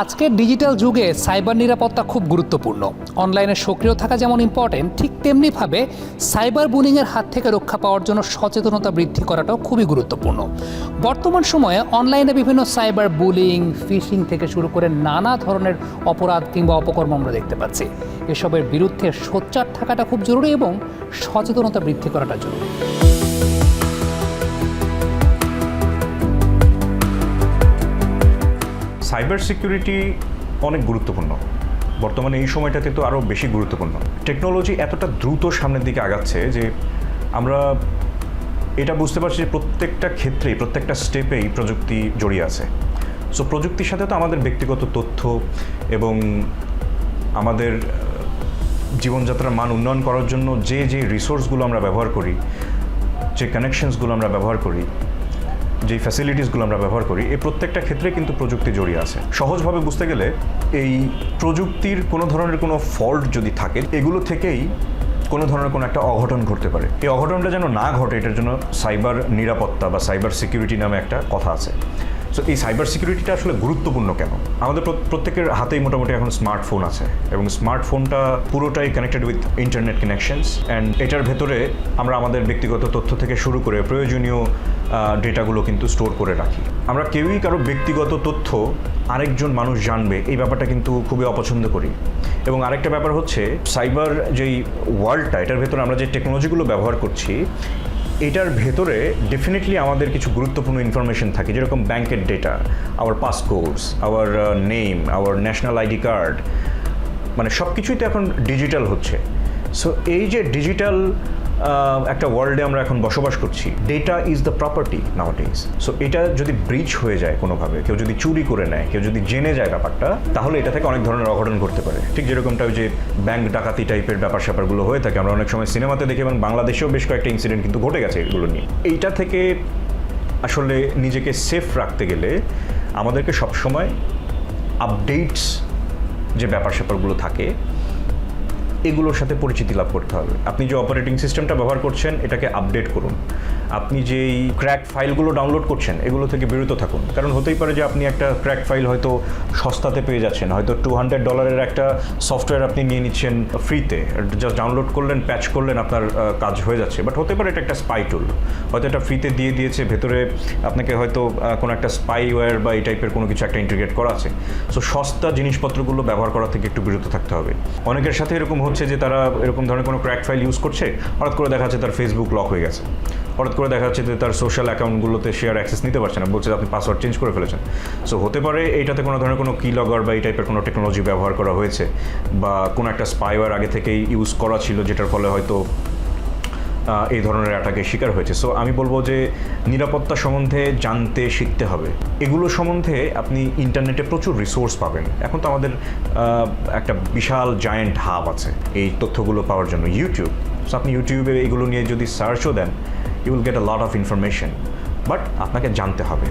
আজকের ডিজিটাল যুগে সাইবার নিরাপত্তা খুব গুরুত্বপূর্ণ। অনলাইনে সক্রিয় থাকা যেমন ইম্পর্টেন্ট ঠিক তেমনিভাবে সাইবার বুলিংয়ের হাত থেকে রক্ষা পাওয়ার জন্য সচেতনতা বৃদ্ধি করাটাও খুবই গুরুত্বপূর্ণ। বর্তমান সময়ে অনলাইনে বিভিন্ন সাইবার বুলিং, ফিশিং থেকে শুরু করে নানা ধরনের অপরাধ কিংবা অপকর্ম আমরা দেখতে পাচ্ছি। এসবের বিরুদ্ধে সোচ্চার থাকাটা খুব জরুরি এবং সচেতনতা বৃদ্ধি করাটা জরুরি। সাইবার সিকিউরিটি অনেক গুরুত্বপূর্ণ। বর্তমানে এই সময়টাতে তো আরও বেশি গুরুত্বপূর্ণ। টেকনোলজি এতটা দ্রুত সামনের দিকে আগাচ্ছে যে আমরা এটা বুঝতে পারছি যে প্রত্যেকটা ক্ষেত্রেই, প্রত্যেকটা স্টেপেই প্রযুক্তি জড়িয়ে আছে। সো প্রযুক্তির সাথে তো আমাদের ব্যক্তিগত তথ্য এবং আমাদের জীবনযাত্রার মান উন্নয়ন করার জন্য যে যে রিসোর্সগুলো আমরা ব্যবহার করি, যে কানেকশনসগুলো আমরা ব্যবহার করি যেই ফ্যাসিলিটিসগুলো আমরা ব্যবহার করি এই প্রত্যেকটা ক্ষেত্রে কিন্তু প্রযুক্তি জড়িয়ে আছে। সহজভাবে বুঝতে গেলে এই প্রযুক্তির কোনো ধরনের কোনো ফল্ট যদি থাকে, এগুলো থেকেই কোনো ধরনের কোনো একটা অঘটন ঘটতে পারে। এই অঘটনটা যেন না ঘটে, এটার জন্য সাইবার নিরাপত্তা বা সাইবার সিকিউরিটি নামে একটা কথা আছে। সো এই সাইবার সিকিউরিটিটা আসলে গুরুত্বপূর্ণ কেন? আমাদের প্রত্যেকের হাতেই মোটামুটি এখন স্মার্টফোন আছে এবং স্মার্টফোনটা পুরোটাই connected with internet connections and এটার ভেতরে আমরা আমাদের ব্যক্তিগত তথ্য থেকে শুরু করে প্রয়োজনীয় ডেটাগুলো কিন্তু স্টোর করে রাখি। আমরা কেউই কারও ব্যক্তিগত তথ্য আরেকজন মানুষ জানবে, এই ব্যাপারটা কিন্তু খুবই অপছন্দ করি। এবং আরেকটা ব্যাপার হচ্ছে সাইবার যেই ওয়ার্ল্ডটা এটার ভেতরে আমরা যে টেকনোলজিগুলো ব্যবহার করছি এটার ভেতরে ডেফিনেটলি আমাদের কিছু গুরুত্বপূর্ণ ইনফরমেশন থাকে, যেরকম ব্যাংকের data our passports our name our national ID card মানে সব কিছুই তো এখন ডিজিটাল হচ্ছে। সো এই যে ডিজিটাল একটা ওয়ার্ল্ডে আমরা এখন বসবাস করছি data is the property nowadays so এটা যদি ব্রিচ হয়ে যায় কোনোভাবে, কেউ যদি চুরি করে নেয়, কেউ যদি জেনে যায় ব্যাপারটা, তাহলে এটা থেকে অনেক ধরনের অঘটন ঘটতে পারে। ঠিক যেরকমটা ওই যে ব্যাংক ডাকাতি টাইপের ব্যাপার স্যাপারগুলো হয়ে থাকে, আমরা অনেক সময় সিনেমাতে দেখি এবং বাংলাদেশেও বেশ কয়েকটা ইনসিডেন্ট কিন্তু ঘটে গেছে এগুলো নিয়ে। এইটা থেকে আসলে নিজেকে সেফ রাখতে গেলে আমাদেরকে সবসময় আপডেটস যে ব্যাপার স্যাপারগুলো থাকে এগুলোর সাথে পরিচিতি লাভ করতে হবে। আপনি যে অপারেটিং সিস্টেমটা ব্যবহার করছেন, এটাকে আপডেট করুন। আপনি যেই ক্র্যাক ফাইলগুলো ডাউনলোড করছেন, এগুলো থেকে বিরত থাকুন। কারণ হতেই পারে যে আপনি একটা ক্র্যাক ফাইল হয়তো সস্তাতে পেয়ে যাচ্ছেন, হয়তো টু হান্ড্রেড ডলারের একটা সফটওয়্যার আপনি নিয়ে নিচ্ছেন ফ্রিতে জাস্ট ডাউনলোড করলেন প্যাচ করলেন, আপনার কাজ হয়ে যাচ্ছে। বাট হতে পারে এটা একটা স্পাই টুল হয়তো এটা ফ্রিতে দিয়ে দিয়েছে, ভেতরে আপনাকে হয়তো কোনো একটা স্পাইওয়্যার বা এই টাইপের কোনো কিছু একটা ইন্টিগ্রেট করা আছে। সো সস্তা জিনিসপত্রগুলো ব্যবহার করা থেকে একটু বিরত থাকতে হবে। অনেকের সাথে এরকম হচ্ছে যে তারা এরকম ধরনের কোনো ক্র্যাক ফাইল ইউজ করছে, হঠাৎ করে দেখা যাচ্ছে তার ফেসবুক লক হয়ে গেছে। হঠাৎ করে দেখা যাচ্ছে যে তার সোশ্যাল অ্যাকাউন্টগুলোতে শেয়ার অ্যাক্সেস নিতে পারছে না। বলছে আপনি পাসওয়ার্ড চেঞ্জ করে ফেলেছেন। সো হতে পারে এইটাতে কোনো ধরনের কোনো কি লগর বা এই টাইপের কোনো টেকনোলজি ব্যবহার করা হয়েছে বা কোনো একটা স্পাইওয়ার আগে থেকেই ইউজ করা ছিল, যেটার ফলে হয়তো এই ধরনের অ্যাটাকের শিকার হয়েছে। সো আমি বলব যে নিরাপত্তা সম্বন্ধে জানতে, শিখতে হবে। এগুলো সম্বন্ধে আপনি ইন্টারনেটে প্রচুর রিসোর্স পাবেন। এখন তো আমাদের একটা বিশাল জায়েন্ট হাব আছে এই তথ্যগুলো পাওয়ার জন্য। ইউটিউব সো আপনি ইউটিউবে এগুলো নিয়ে যদি সার্চও then you will get a lot of information but আপনাকে জানতে হবে।